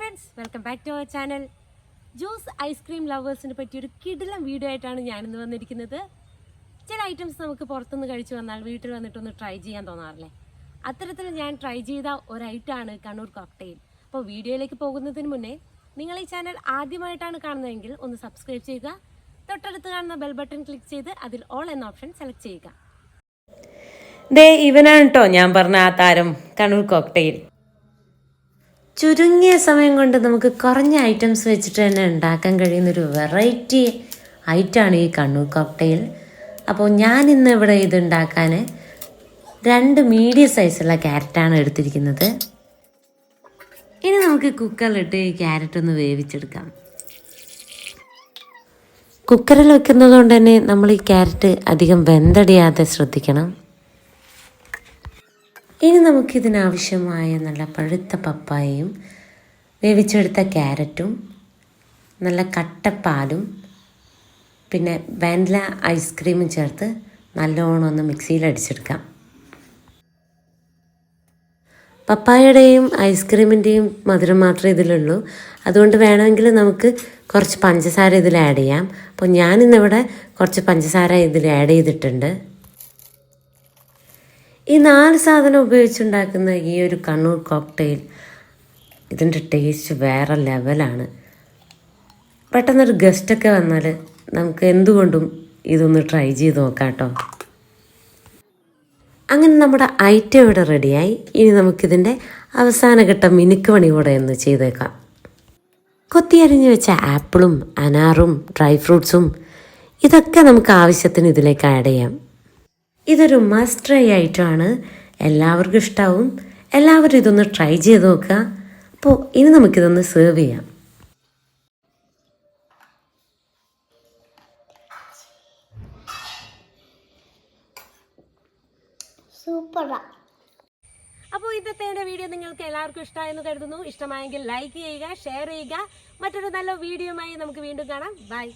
Friends welcome back to our channel juice ice cream ലവേഴ്സിനെ പറ്റിയൊരു കിടിലം video ആയിട്ടാണ് ഞാനിന്ന് വന്നിരിക്കുന്നത്. ചില ഐറ്റംസ് നമുക്ക് പുറത്തുനിന്ന് കഴിച്ചു വന്നാൽ വീട്ടിൽ വന്നിട്ടൊന്ന് ട്രൈ ചെയ്യാൻ തോന്നാറില്ലേ? അത്തരത്തിൽ ഞാൻ ട്രൈ ചെയ്ത ഒരു ഐറ്റമാണ് കണ്ണൂർ കോക്ടെയിൽ അപ്പോൾ വീഡിയോയിലേക്ക് പോകുന്നതിന് മുന്നേ നിങ്ങൾ ഈ ചാനൽ ആദ്യമായിട്ടാണ് കാണുന്നതെങ്കിൽ ഒന്ന് സബ്സ്ക്രൈബ് ചെയ്യുക. തൊട്ടടുത്ത് കാണുന്ന ബെൽ ബട്ടൺ ക്ലിക്ക് ചെയ്ത് അതിൽ ഓൾ എന്ന ഓപ്ഷൻ സെലക്ട് ചെയ്യുക. ദേ ഇവനാണ് കേട്ടോ ഞാൻ പറഞ്ഞ ആ താരം കണ്ണൂർ കോക്ടെയിൽ ചുരുങ്ങിയ സമയം കൊണ്ട് നമുക്ക് കുറഞ്ഞ ഐറ്റംസ് വെച്ചിട്ട് തന്നെ ഉണ്ടാക്കാൻ കഴിയുന്നൊരു വെറൈറ്റി ഐറ്റമാണ് ഈ കണ്ണൂർ കോക്ടെയിൽ അപ്പോൾ ഞാൻ ഇന്ന് ഇവിടെ ഇത് ഉണ്ടാക്കാൻ രണ്ട് മീഡിയം സൈസുള്ള ക്യാരറ്റാണ് എടുത്തിരിക്കുന്നത്. ഇനി നമുക്ക് കുക്കറിലിട്ട് ഈ ക്യാരറ്റ് ഒന്ന് വേവിച്ചെടുക്കാം. കുക്കറിൽ വെക്കുന്നത് കൊണ്ട് തന്നെ നമ്മൾ ഈ ക്യാരറ്റ് അധികം വെന്തടിയാതെ ശ്രദ്ധിക്കണം. ഇനി നമുക്കിതിനാവശ്യമായ നല്ല പഴുത്ത പപ്പായയും വേവിച്ചെടുത്ത ക്യാരറ്റും നല്ല കട്ടപ്പാലും പിന്നെ വാനില ഐസ്ക്രീമും ചേർത്ത് നല്ലോണം ഒന്ന് മിക്സിയിൽ അടിച്ചെടുക്കാം. പപ്പായയുടെയും ഐസ്ക്രീമിന്റെയും മധുരം മാത്രമേ ഇതിലുള്ളൂ. അതുകൊണ്ട് വേണമെങ്കിൽ നമുക്ക് കുറച്ച് പഞ്ചസാര ഇതിൽ ആഡ് ചെയ്യാം. അപ്പോൾ ഞാനിന്നിവിടെ കുറച്ച് പഞ്ചസാര ഇതിൽ ആഡ് ചെയ്തിട്ടുണ്ട്. ഈ നാല് സാധനം ഉപയോഗിച്ചുണ്ടാക്കുന്ന ഈ ഒരു കണ്ണൂർ കോക്ടെയിൽ ഇതിന്റെ ടേസ്റ്റ് വേറെ ലെവലാണ് പെട്ടെന്നൊരു ഗസ്റ്റൊക്കെ വന്നാൽ നമുക്ക് എന്തുകൊണ്ടും ഇതൊന്ന് ട്രൈ ചെയ്ത് നോക്കാം കേട്ടോ അങ്ങനെ നമ്മുടെ ഐറ്റം ഇവിടെ റെഡിയായി ഇനി നമുക്കിതിന്റെ അവസാന ഘട്ടം മിനുക്ക് പണി കൂടെ ഒന്ന് ചെയ്തേക്കാം. കൊത്തിയരിഞ്ഞ് വെച്ച ആപ്പിളും അനാറും ഡ്രൈ ഫ്രൂട്ട്സും ഇതൊക്കെ നമുക്ക് ആവശ്യത്തിന് ഇതിലേക്ക് ആഡ് ചെയ്യാം. ഇതൊരു മസ്റ്റ് ട്രൈ ആയിട്ടാണ് എല്ലാവർക്കും ഇഷ്ടാവും. എല്ലാവരും ഇതൊന്ന് ട്രൈ ചെയ്ത് നോക്കുക. അപ്പോൾ ഇനി നമുക്കിതൊന്ന് സെർവ് ചെയ്യാം. സൂപ്പറാ. അപ്പോൾ ഇന്നത്തെ എന്റെ വീഡിയോ നിങ്ങൾക്ക് എല്ലാവർക്കും ഇഷ്ടമായെന്ന് കരുതുന്നു. ഇഷ്ടമായെങ്കിൽ ലൈക്ക് ചെയ്യുക ഷെയർ ചെയ്യുക. മറ്റൊരു നല്ല വീഡിയോയുമായി നമുക്ക് വീണ്ടും കാണാം. ബൈ